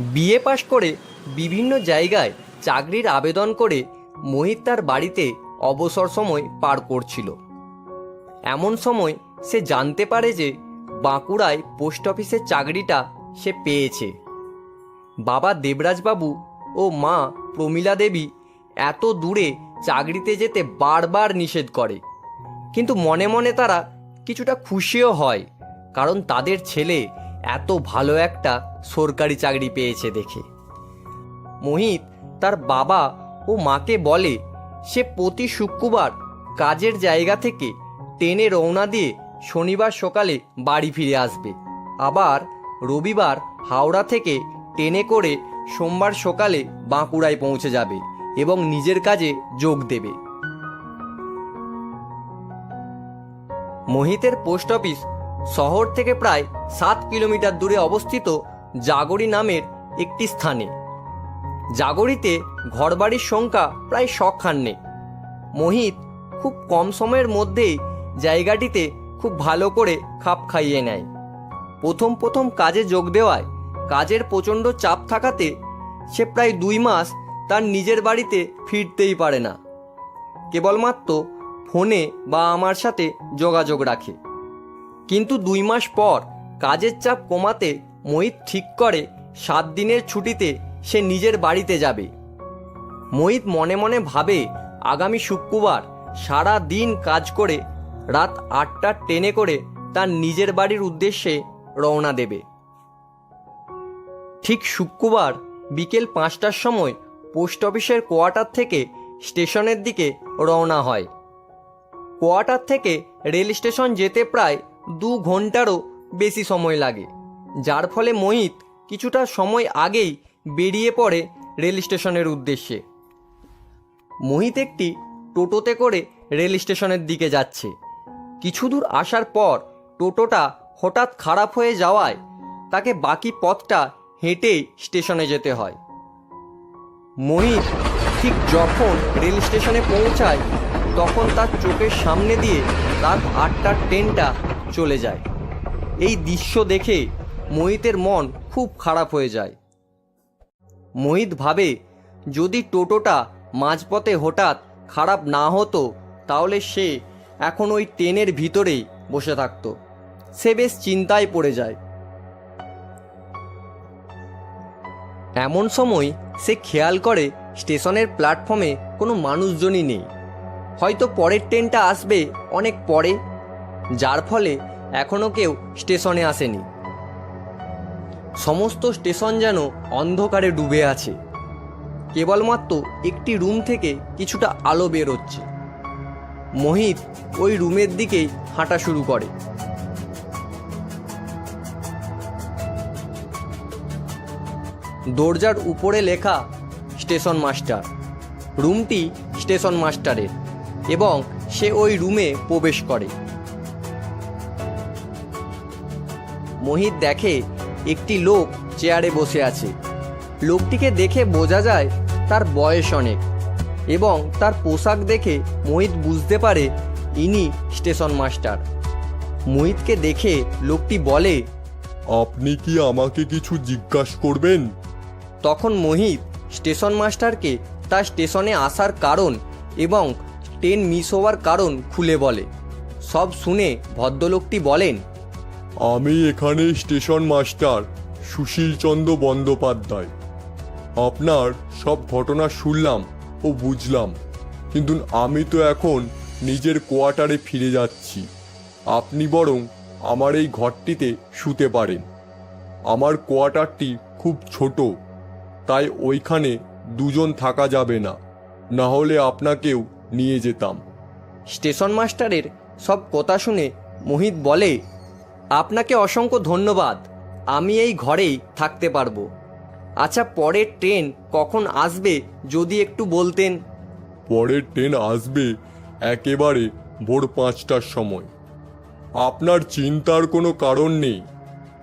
BA পাশ করে বিভিন্ন জায়গায় চাকরির আবেদন করে মোহিত তার বাড়িতে অবসর সময় পার করছিল। এমন সময় সে জানতে পারে যে বাঁকুড়ায় পোস্ট অফিসের চাকরিটা সে পেয়েছে। বাবা দেবরাজবাবু ও মা প্রমীলা দেবী এত দূরে চাকরিতে যেতে বারবার নিষেধ করে। কিন্তু মনে মনে তারা কিছুটা খুশিও হয়, কারণ তাদের ছেলে এত ভালো একটা সরকারি চাকরি পেয়েছে দেখে। মোহিত তার বাবা ও মাকে বলে, সে প্রতি শুক্রবার কাজের জায়গা থেকে ট্রেনে রওনা দিয়ে শনিবার সকালে বাড়ি ফিরে আসবে। আবার রবিবার হাওড়া থেকে ট্রেনে করে সোমবার সকালে বাঁকুড়ায় পৌঁছে যাবে এবং নিজের কাজে যোগ দেবে। মোহিতের পোস্ট অফিস শহর থেকে প্রায় সাত কিলোমিটার দূরে অবস্থিত জাগরি নামের একটি স্থানে। জাগরিতে ঘরবাড়ির সংখ্যা প্রায় শখান্নে মোহিত খুব কম সময়ের মধ্যেই জায়গাটিতে খুব ভালো করে খাপ খাইয়ে নেয়। প্রথম প্রথম কাজে যোগ দেওয়ায় কাজের প্রচণ্ড চাপ থাকাতে সে প্রায় দুই মাস তার নিজের বাড়িতে ফিরতেই পারে না। কেবলমাত্র ফোনে বা আমার সাথে যোগাযোগ রাখে। কিন্তু দুই মাস পর কাজের চাপ কমাতে মোহিত ঠিক করে সাত দিনের ছুটিতে সে নিজের বাড়িতে যাবে। মোহিত মনে মনে ভাবে, আগামী শুক্রবার সারা দিন কাজ করে রাত আটটার ট্রেনে করে তার নিজের বাড়ির উদ্দেশ্যে রওনা দেবে। ঠিক শুক্রবার বিকেল পাঁচটার সময় পোস্ট অফিসের কোয়ার্টার থেকে স্টেশনের দিকে রওনা হয়। কোয়ার্টার থেকে রেল স্টেশন যেতে প্রায় দু ঘন্টারও বেশি সময় লাগে, যার ফলে মোহিত কিছুটা সময় আগেই বেরিয়ে পড়ে রেল স্টেশনের উদ্দেশ্যে। মোহিত একটি টোটোতে করে রেল স্টেশনের দিকে যাচ্ছে। কিছু দূর আসার পর টোটোটা হঠাৎ খারাপ হয়ে যাওয়ায় তাকে বাকি পথটা হেঁটেই স্টেশনে যেতে হয়। মোহিত ঠিক যখন রেল স্টেশনে পৌঁছায় তখন তার চোখের সামনে দিয়ে রাত আটটার ট্রেনটা চলে যায়। এই দৃশ্য দেখে মোহিতের মন খুব খারাপ হয়ে যায়। মোহিত ভাবে, যদি টোটোটা মাঝপথে হঠাৎ খারাপ না হতো, তাহলে সে এখন ওই ট্রেনের ভিতরেই বসে থাকতো। সে বেশ চিন্তায় পড়ে যায়। এমন সময় সে খেয়াল করে স্টেশনের প্ল্যাটফর্মে কোনো মানুষজনই নেই। হয়তো পরের ট্রেনটা আসবে অনেক পরে, যার ফলে এখনও কেউ স্টেশনে আসেনি। সমস্ত স্টেশন যেন অন্ধকারে ডুবে আছে। কেবলমাত্র একটি রুম থেকে কিছুটা আলো বেরোচ্ছে। মোহিত ওই রুমের দিকেই হাঁটা শুরু করে। দরজার উপরে লেখা স্টেশন মাস্টার। রুমটি স্টেশন মাস্টারের। এবং সে ওই রুমে প্রবেশ করে। মোহিত দেখে একটি লোক চেয়ারে বসে আছে। লোকটিকে দেখে বোঝা যায় তার বয়স অনেক এবং তার পোশাক দেখে মোহিত বুঝতে পারে ইনি স্টেশন মাস্টার। মোহিতকে দেখে লোকটি বলে আপনি কি আমাকে কিছু জিজ্ঞাসা করবেন? তখন মোহিত স্টেশন মাস্টারকে তার স্টেশনে আসার কারণ এবং ট্রেন মিস হওয়ার কারণ খুলে বলে। সব শুনে ভদ্রলোকটি বলেন, আমি এখানে স্টেশন মাস্টার সুশীল চন্দ্র বন্দ্যোপাধ্যায়। আপনার সব ঘটনা শুনলাম ও বুঝলাম। কিন্তু আমি তো এখন নিজের কোয়ার্টারে ফিরে যাচ্ছি। আপনি বরং আমার এই ঘরটিতে শুতে পারেন। আমার কোয়ার্টারটি খুব ছোট, তাই ওইখানে দুজন থাকা যাবে না। না হলে আপনাকেও নিয়ে যেতাম। স্টেশন মাস্টারের সব কথা শুনে মোহিত বলে আপনাকে অসংখ্য ধন্যবাদ। আমি এই ঘরেই থাকতে পারব। আচ্ছা পরের ট্রেন কখন আসবে যদি একটু বলতেন? পরের ট্রেন আসবে একেবারে ভোর পাঁচটার সময়। আপনার চিন্তার কোনো কারণ নেই।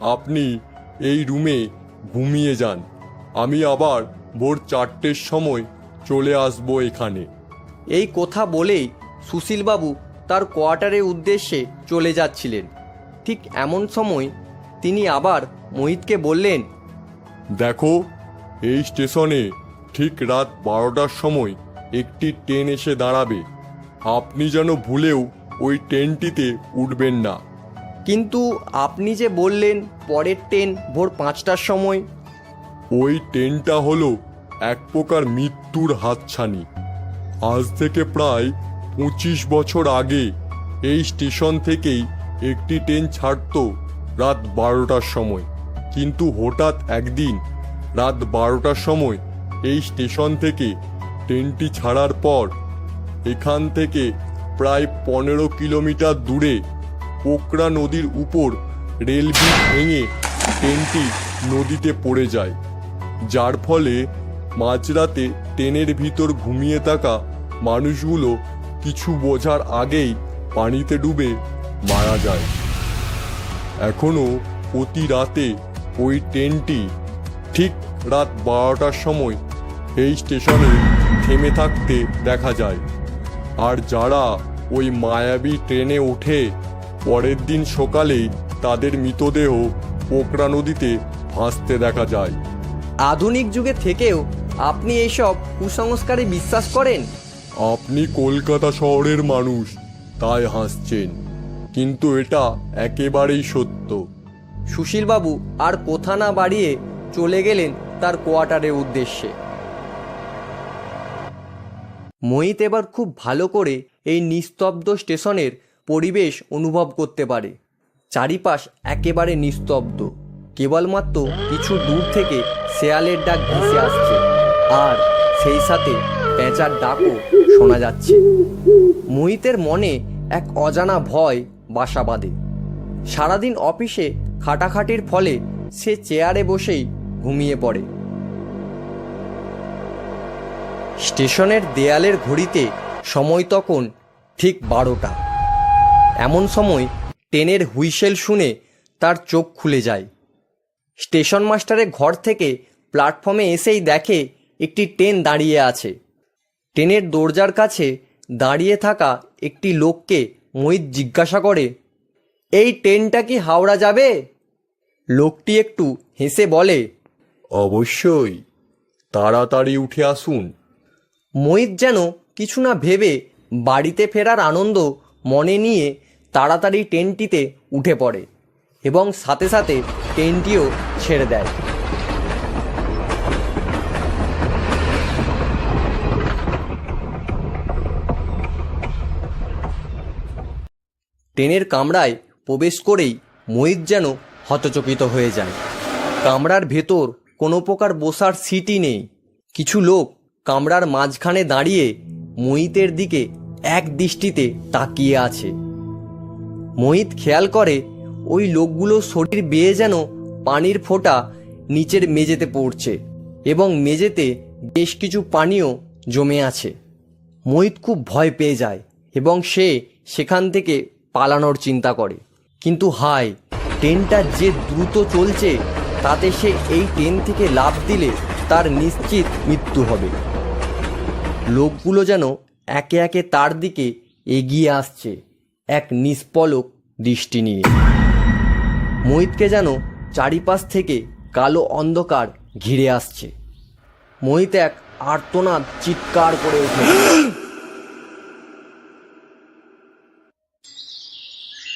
আপনি এই রুমে ঘুমিয়ে যান। আমি আবার ভোর চারটের সময় চলে আসব এখানে। এই কথা বলেই সুশীলবাবু তার কোয়ার্টারের উদ্দেশ্যে চলে যাচ্ছিলেন। ঠিক এমন সময় তিনি আবার মোহিতকে বললেন দেখো এই স্টেশনে ঠিক রাত বারোটার সময় একটি ট্রেন এসে দাঁড়াবে। আপনি যেন ভুলেও ওই ট্রেনটিতে উঠবেন না। কিন্তু আপনি যে বললেন পরের ট্রেন ভোর পাঁচটার সময়। ওই ট্রেনটা হলো এক প্রকার মৃত্যুর হাতছানি। আজ থেকে প্রায় পঁচিশ বছর আগে এই স্টেশন থেকেই একটি ট্রেন ছাড়তো রাত বারোটার সময়। কিন্তু হঠাৎ একদিন রাত বারোটার সময় এই স্টেশন থেকে ট্রেনটি ছাড়ার পর এখান থেকে প্রায় পনেরো কিলোমিটার দূরে পোকরা নদীর উপর রেল ভেঙে ট্রেনটি নদীতে পড়ে যায়। যার ফলে মাঝরাতে ট্রেনের ভিতর ঘুমিয়ে থাকা মানুষগুলো কিছু বোঝার আগেই পানিতে ডুবে মারা যায়। এখনও প্রতি রাতে ওই ট্রেনটি ঠিক রাত বারোটার সময় এই স্টেশনে থেমে থাকতে দেখা যায়। আর যারা ওই মায়াবী ট্রেনে ওঠে পরের দিন সকালেই তাদের মৃতদেহ পোকরা নদীতে ভাসতে দেখা যায়। আধুনিক যুগে থেকেও আপনি এইসব কুসংস্কারে বিশ্বাস করেন? আপনি কলকাতা শহরের মানুষ তাই হাসছেন। কিন্তু এটা একেবারেই সত্য। সুশীলবাবু আর কোথা না বাড়িয়ে চলে গেলেন তার কোয়ার্টারের উদ্দেশ্যে। মোহিত এবার খুব ভালো করে এই নিস্তব্ধ স্টেশনের পরিবেশ অনুভব করতে পারে। চারিপাশ একেবারে নিস্তব্ধ। কেবলমাত্র কিছু দূর থেকে শেয়ালের ডাক ভেসে আসছে। আর সেই সাথে পেঁচার ডাকও শোনা যাচ্ছে। মোহিতের মনে এক অজানা ভয় বাসা বাঁধে। সারাদিন অফিসে খাটাখাটির ফলে সে চেয়ারে বসেই ঘুমিয়ে পড়ে। স্টেশনের দেয়ালের ঘড়িতে সময় তখন ঠিক বারোটা। এমন সময় ট্রেনের হুইসেল শুনে তার চোখ খুলে যায়। স্টেশন মাস্টারের ঘর থেকে প্ল্যাটফর্মে এসেই দেখে একটি ট্রেন দাঁড়িয়ে আছে। ট্রেনের দরজার কাছে দাঁড়িয়ে থাকা একটি লোককে মোহিত জিজ্ঞাসা করে এই ট্রেনটা কি হাওড়া যাবে? লোকটি একটু হেসে বলে অবশ্যই তাড়াতাড়ি উঠে আসুন। মোহিত যেন কিছু না ভেবে বাড়িতে ফেরার আনন্দ মনে নিয়ে তাড়াতাড়ি ট্রেনটিতে উঠে পড়ে এবং সাথে সাথে ট্রেনটিও ছেড়ে দেয়। ট্রেনের কামরায় প্রবেশ করেই মোহিত যেন হতচকিত হয়ে যায়। কামরার ভেতর কোনো প্রকার বসার সিটই নেই। কিছু লোক কামরার মাঝখানে দাঁড়িয়ে মোহিতের দিকে এক দৃষ্টিতে তাকিয়ে আছে। মোহিত খেয়াল করে ওই লোকগুলো শরীর বেয়ে যেন পানির ফোঁটা নিচের মেঝেতে পড়ছে এবং মেঝেতে বেশ কিছু পানিও জমে আছে। মোহিত খুব ভয় পেয়ে যায় এবং সে সেখান থেকে পালানোর চিন্তা করে। কিন্তু হায়, ট্রেনটা যে দ্রুত চলছে, তাতে সে এই ট্রেন থেকে লাফ দিলে তার নিশ্চিত মৃত্যু হবে। লোকগুলো যেন একে একে তার দিকে এগিয়ে আসছে, এক নিষ্পলক দৃষ্টি নিয়ে। মোহিতকে যেন চারিপাশ থেকে কালো অন্ধকার ঘিরে আসছে। মোহিত এক আর্তনাদ চিৎকার করে ওঠে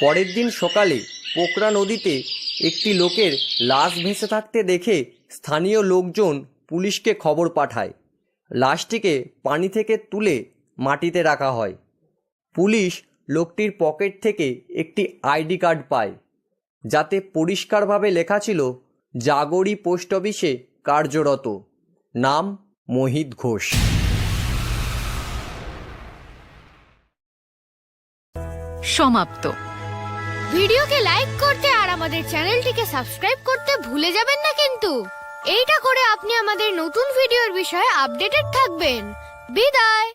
পরের দিন সকালে পোকরা নদীতে একটি লোকের লাশ ভেসে থাকতে দেখে স্থানীয় লোকজন পুলিশকে খবর পাঠায়। লাশটিকে পানি থেকে তুলে মাটিতে রাখা হয়। পুলিশ লোকটির পকেট থেকে একটি আইডি কার্ড পায়, যাতে পরিষ্কারভাবে লেখা ছিল, জাগরি পোস্ট অফিসে কার্যরত। নাম মোহিত ঘোষ। সমাপ্ত। ভিডিওকে লাইক করতে আর আমাদের চ্যানেলটিকে সাবস্ক্রাইব করতে ভুলে যাবেন না কিন্তু। এইটা করে আপনি আমাদের নতুন ভিডিওর বিষয়ে আপডেটেড থাকবেন। বিদায়।